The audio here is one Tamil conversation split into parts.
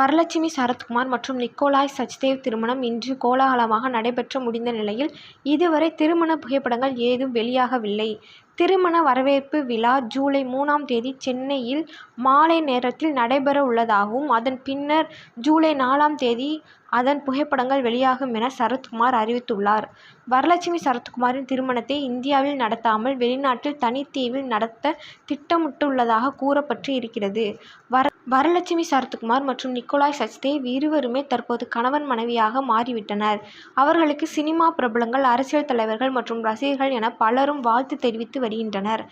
வரலட்சுமி சரத்குமார் மற்றும் நிக்கோலாய் சச்தேவ் திருமணம் இன்று கோலாகலமாக நடைபெற்று முடிந்த நிலையில் இதுவரை திருமண புகைப்படங்கள் ஏதும் வெளியாகவில்லை. திருமண வரவேற்பு விழா ஜூலை மூணாம் தேதி சென்னையில் மாலை நேரத்தில் நடைபெற உள்ளதாகவும் அதன் பின்னர் ஜூலை நாலாம் தேதி அதன் புகைப்படங்கள் வெளியாகும் என சரத்குமார் அறிவித்துள்ளார். வரலட்சுமி சரத்குமாரின் திருமணத்தை இந்தியாவில் நடத்தாமல் வெளிநாட்டில் தனித்தீவில் நடத்த திட்டமிட்டுள்ளதாக கூறப்பட்டு இருக்கிறது. வர வரலட்சுமி சரத்குமார் மற்றும் நிக்கோலாய் சச்தேவ் இருவருமே தற்போது கணவன் மனைவியாக மாறிவிட்டனர். அவர்களுக்கு சினிமா பிரபலங்கள் அரசியல் தலைவர்கள் மற்றும் ரசிகர்கள் என பலரும் வாழ்த்து தெரிவித்து வருகின்றனர்.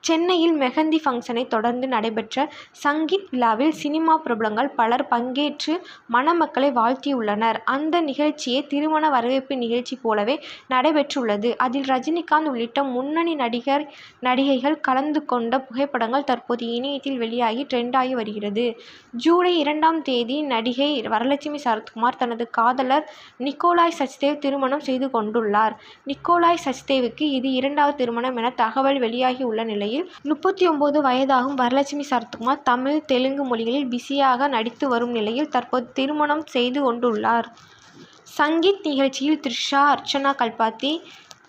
சென்னையில் மெஹந்தி ஃபங்க்ஷனை தொடர்ந்து நடைபெற்ற சங்கீத் விழாவில் சினிமா பிரபலங்கள் பலர் பங்கேற்று மணமக்களை வாழ்த்தியுள்ளனர். அந்த நிகழ்ச்சியே திருமண வரவேற்பு நிகழ்ச்சி போலவே நடைபெற்றுள்ளது. அதில் ரஜினிகாந்த் உள்ளிட்ட முன்னணி நடிகர் நடிகைகள் கலந்து கொண்ட புகைப்படங்கள் தற்போது இணையத்தில் வெளியாகி ட்ரெண்டாகி வருகிறது. ஜூலை இரண்டாம் தேதி நடிகை வரலட்சுமி சரத்குமார் தனது காதலர் நிக்கோலாய் சச்தேவ் திருமணம் செய்து கொண்டுள்ளார். நிக்கோலாய் சச்தேவுக்கு இது இரண்டாவது திருமணம் என தகவல் வெளியாகியுள்ள நிலையில் முப்பத்தி ஒன்பது வயதாகும் வரலட்சுமி சரத்குமார் தமிழ் தெலுங்கு மொழிகளில் பிஸியாக நடித்து வரும் நிலையில் தற்போது திருமணம் செய்து கொண்டுள்ளார். சங்கீத் நிகழ்ச்சியில் த்ரிஷா அர்ச்சனா கல்பாத்தி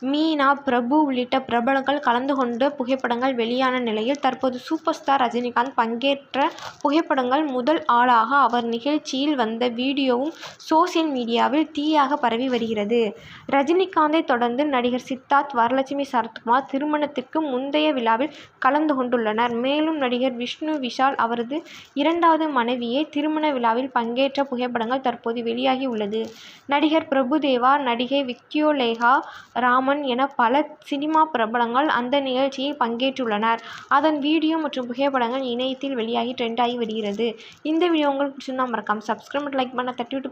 மீனா பிரபு உள்ளிட்ட பிரபலங்கள் கலந்து கொண்ட புகைப்படங்கள் வெளியான நிலையில் தற்போது சூப்பர் ஸ்டார் ரஜினிகாந்த் பங்கேற்ற புகைப்படங்கள் முதல் ஆளாக அவர் நிகழ்ச்சியில் வந்த வீடியோவும் சோசியல் மீடியாவில் தீயாக பரவி வருகிறது. ரஜினிகாந்தை தொடர்ந்து நடிகர் சித்தார்த் வரலட்சுமி சரத்குமார் திருமணத்திற்கு முந்தைய விழாவில் கலந்து கொண்டுள்ளனர். மேலும் நடிகர் விஷ்ணு விஷால் அவரது இரண்டாவது மனைவியை திருமண விழாவில் பங்கேற்ற புகைப்படங்கள் தற்போது வெளியாகி உள்ளது நடிகர் பிரபுதேவா நடிகை விக்டோலேகா ராமன் என பல சினிமா பிரபலங்கள் அந்த நிகழ்ச்சியில் பங்கேற்றுள்ளனர். அதன் வீடியோ மற்றும் புகைப்படங்கள் இணையத்தில் வெளியாகி ட்ரெண்டாகி வருகிறது. இந்த வீடியோ உங்களுக்கு பிடிச்சிருந்தா மறக்காமல் சப்ஸ்கிரைப் லைக் பண்ண தட்டி விட்டு